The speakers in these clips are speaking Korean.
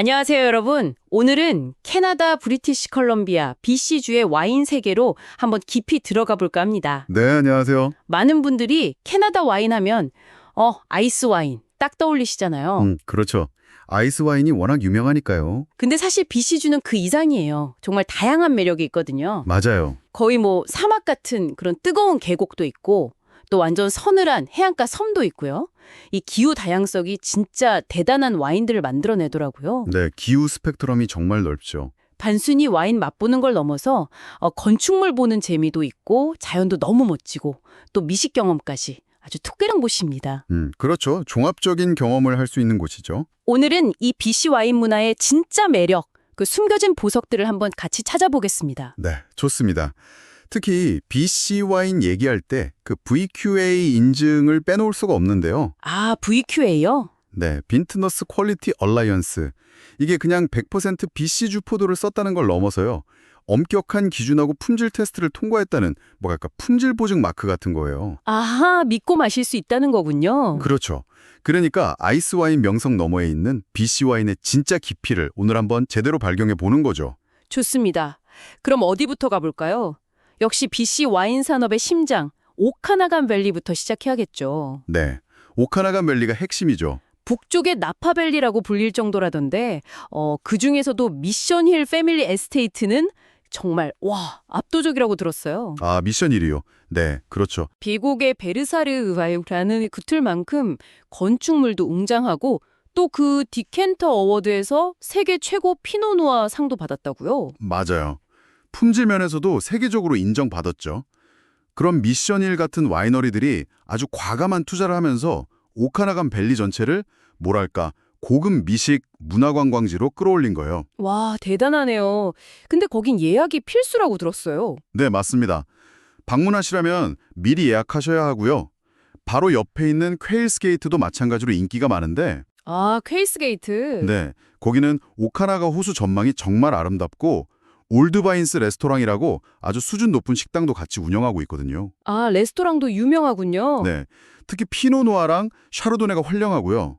안녕하세요, 여러분. 오늘은 캐나다 브리티시 컬럼비아 BC주의 와인 세계로 한번 깊이 들어가 볼까 합니다. 네, 안녕하세요. 많은 분들이 캐나다 와인 하면 어, 아이스 와인 딱 떠올리시잖아요. 음, 그렇죠. 아이스 와인이 워낙 유명하니까요. 근데 사실 BC주는 그 이상이에요. 정말 다양한 매력이 있거든요. 맞아요. 거의 뭐 사막 같은 그런 뜨거운 계곡도 있고 또 완전 서늘한 해안가 섬도 있고요. 이 기후 다양성이 진짜 대단한 와인들을 만들어내더라고요. 네, 기후 스펙트럼이 정말 넓죠. 단순히 와인 맛보는 걸 넘어서 어, 건축물 보는 재미도 있고 자연도 너무 멋지고 또 미식 경험까지 아주 특별한 곳입니다. 음, 그렇죠. 종합적인 경험을 할 수 있는 곳이죠. 오늘은 이 BC 와인 문화의 진짜 매력, 그 숨겨진 보석들을 한번 같이 찾아보겠습니다. 네, 좋습니다. 특히 BC 와인 얘기할 때 그 VQA 인증을 빼놓을 수가 없는데요. 아, VQA요? 네, 빈트너스 퀄리티 얼라이언스. 이게 그냥 100% BC주 포도를 썼다는 걸 넘어서요. 엄격한 기준하고 품질 테스트를 통과했다는 뭐랄까 품질 보증 마크 같은 거예요. 아하, 믿고 마실 수 있다는 거군요. 그렇죠. 그러니까 아이스 와인 명성 너머에 있는 BC 와인의 진짜 깊이를 오늘 한번 제대로 발견해 보는 거죠. 좋습니다. 그럼 어디부터 가볼까요? 역시 BC 와인 산업의 심장, 오카나간 밸리부터 시작해야겠죠. 네. 오카나간 밸리가 핵심이죠. 북쪽의 나파밸리라고 불릴 정도라던데 어, 그중에서도 미션힐 패밀리 에스테이트는 정말 와 압도적이라고 들었어요. 아, 미션 1이요. 네, 그렇죠. 비곡의 베르사르의와유라는 그 틀만큼 건축물도 웅장하고 또 그 디켄터 어워드에서 세계 최고 피노누아 상도 받았다고요. 맞아요. 품질 면에서도 세계적으로 인정받았죠. 그런 미션 1 같은 와이너리들이 아주 과감한 투자를 하면서 오카나간 밸리 전체를 뭐랄까 고급 미식 문화관광지로 끌어올린 거예요. 와 대단하네요. 근데 거긴 예약이 필수라고 들었어요. 네, 맞습니다. 방문하시려면 미리 예약하셔야 하고요. 바로 옆에 있는 퀘일스 게이트도 마찬가지로 인기가 많은데 아 퀘이스게이트. 네, 거기는 오카나가 호수 전망이 정말 아름답고 올드바인스 레스토랑이라고 아주 수준 높은 식당도 같이 운영하고 있거든요. 아 레스토랑도 유명하군요. 네, 특히 피노누아랑 샤르도네가 훌륭하고요.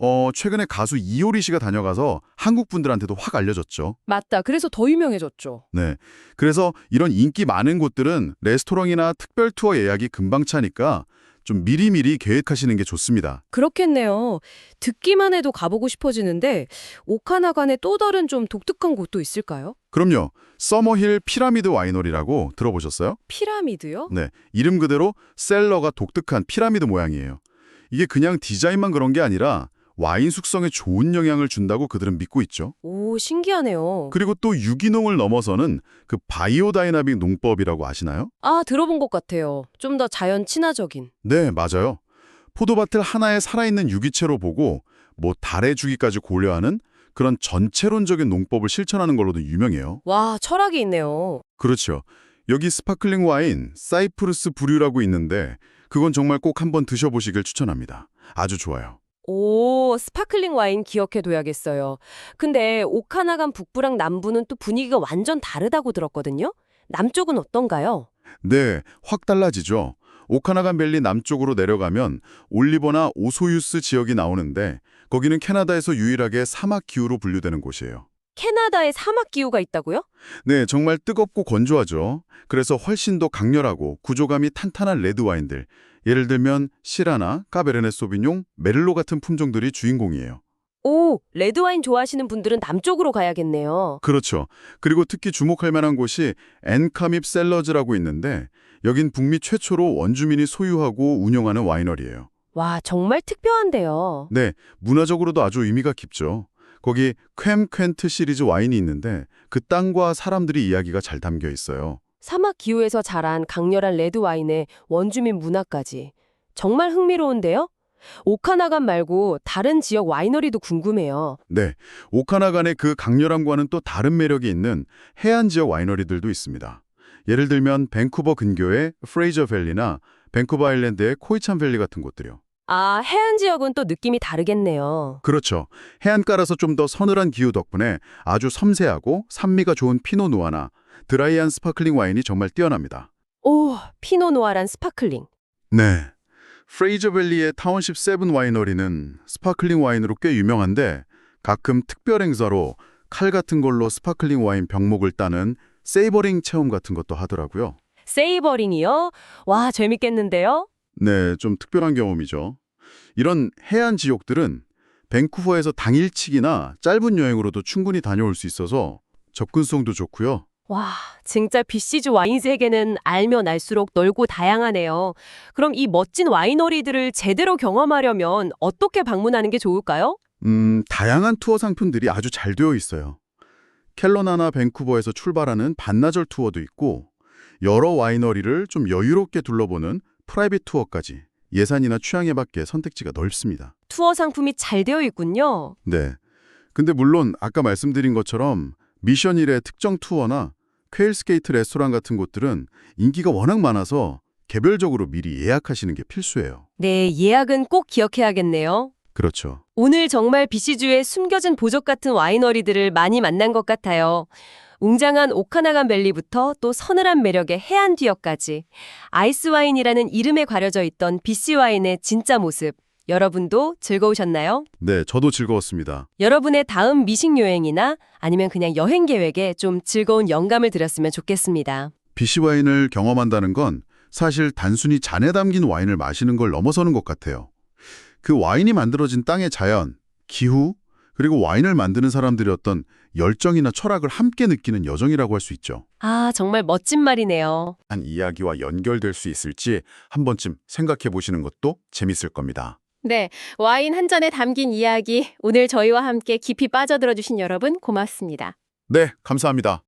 어, 최근에 가수 이효리 씨가 다녀가서 한국 분들한테도 확 알려졌죠. 맞다. 그래서 더 유명해졌죠. 네, 그래서 이런 인기 많은 곳들은 레스토랑이나 특별 투어 예약이 금방 차니까 좀 미리미리 계획하시는 게 좋습니다. 그렇겠네요. 듣기만 해도 가보고 싶어지는데 오카나간에 또 다른 좀 독특한 곳도 있을까요? 그럼요. 서머힐 피라미드 와이너리라고 들어보셨어요? 피라미드요? 네, 이름 그대로 셀러가 독특한 피라미드 모양이에요. 이게 그냥 디자인만 그런 게 아니라 와인 숙성에 좋은 영향을 준다고 그들은 믿고 있죠. 오 신기하네요. 그리고 또 유기농을 넘어서는 그 바이오다이나믹 농법이라고 아시나요? 아 들어본 것 같아요. 좀 더 자연 친화적인. 네, 맞아요. 포도밭을 하나의 살아있는 유기체로 보고 뭐 달의 주기까지 고려하는 그런 전체론적인 농법을 실천하는 걸로도 유명해요. 와 철학이 있네요. 그렇죠. 여기 스파클링 와인 사이프루스 부류라고 있는데 그건 정말 꼭 한번 드셔보시길 추천합니다. 아주 좋아요. 오, 스파클링 와인 기억해둬야겠어요. 근데 오카나간 북부랑 남부는 또 분위기가 완전 다르다고 들었거든요. 남쪽은 어떤가요? 네, 확 달라지죠. 오카나간 밸리 남쪽으로 내려가면 올리버나 오소유스 지역이 나오는데 거기는 캐나다에서 유일하게 사막 기후로 분류되는 곳이에요. 캐나다에 사막 기후가 있다고요? 네, 정말 뜨겁고 건조하죠. 그래서 훨씬 더 강렬하고 구조감이 탄탄한 레드 와인들, 예를 들면 시라나, 까베르네 소비뇽, 메를로 같은 품종들이 주인공이에요. 오, 레드 와인 좋아하시는 분들은 남쪽으로 가야겠네요. 그렇죠. 그리고 특히 주목할 만한 곳이 엔카밉 셀러즈라고 있는데 여긴 북미 최초로 원주민이 소유하고 운영하는 와이너리예요. 와, 정말 특별한데요. 네, 문화적으로도 아주 의미가 깊죠. 거기 쾰 퀸트 시리즈 와인이 있는데 그 땅과 사람들이 이야기가 잘 담겨 있어요. 사막 기후에서 자란 강렬한 레드 와인에 원주민 문화까지. 정말 흥미로운데요? 오카나간 말고 다른 지역 와이너리도 궁금해요. 네, 오카나간의 그 강렬함과는 또 다른 매력이 있는 해안 지역 와이너리들도 있습니다. 예를 들면 밴쿠버 근교의 프레이저 밸리나 밴쿠버 아일랜드의 코이찬 밸리 같은 곳들이요. 아, 해안 지역은 또 느낌이 다르겠네요. 그렇죠. 해안가라서 좀 더 서늘한 기후 덕분에 아주 섬세하고 산미가 좋은 피노누아나 드라이한 스파클링 와인이 정말 뛰어납니다. 오, 피노누아란 스파클링. 네. 프레이저 밸리의 타운십 세븐 와이너리는 스파클링 와인으로 꽤 유명한데 가끔 특별 행사로 칼 같은 걸로 스파클링 와인 병목을 따는 세이버링 체험 같은 것도 하더라고요. 세이버링이요? 와, 재밌겠는데요? 네, 좀 특별한 경험이죠. 이런 해안 지역들은 밴쿠버에서 당일치기나 짧은 여행으로도 충분히 다녀올 수 있어서 접근성도 좋고요. 와, 진짜 BC주 와인 세계는 알면 알수록 넓고 다양하네요. 그럼 이 멋진 와이너리들을 제대로 경험하려면 어떻게 방문하는 게 좋을까요? 음, 다양한 투어 상품들이 아주 잘 되어 있어요. 켈러나나 밴쿠버에서 출발하는 반나절 투어도 있고 여러 와이너리를 좀 여유롭게 둘러보는 프라이빗 투어까지 예산이나 취향에 맞게 선택지가 넓습니다. 투어 상품이 잘 되어 있군요. 네. 근데 물론 아까 말씀드린 것처럼 미션 1의 특정 투어나 퀘일 스케이트 레스토랑 같은 곳들은 인기가 워낙 많아서 개별적으로 미리 예약하시는 게 필수예요. 네, 예약은 꼭 기억해야겠네요. 그렇죠. 오늘 정말 BC주의 숨겨진 보석 같은 와이너리들을 많이 만난 것 같아요. 웅장한 오카나간 밸리부터 또 서늘한 매력의 해안 뒤역까지 아이스 와인이라는 이름에 가려져 있던 BC 와인의 진짜 모습. 여러분도 즐거우셨나요? 네, 저도 즐거웠습니다. 여러분의 다음 미식 여행이나 아니면 그냥 여행 계획에 좀 즐거운 영감을 드렸으면 좋겠습니다. BC 와인을 경험한다는 건 사실 단순히 잔에 담긴 와인을 마시는 걸 넘어서는 것 같아요. 그 와인이 만들어진 땅의 자연, 기후, 그리고 와인을 만드는 사람들의 어떤 열정이나 철학을 함께 느끼는 여정이라고 할 수 있죠. 아, 정말 멋진 말이네요. 한 이야기와 연결될 수 있을지 한 번쯤 생각해 보시는 것도 재밌을 겁니다. 네, 와인 한 잔에 담긴 이야기 오늘 저희와 함께 깊이 빠져들어 주신 여러분 고맙습니다. 네, 감사합니다.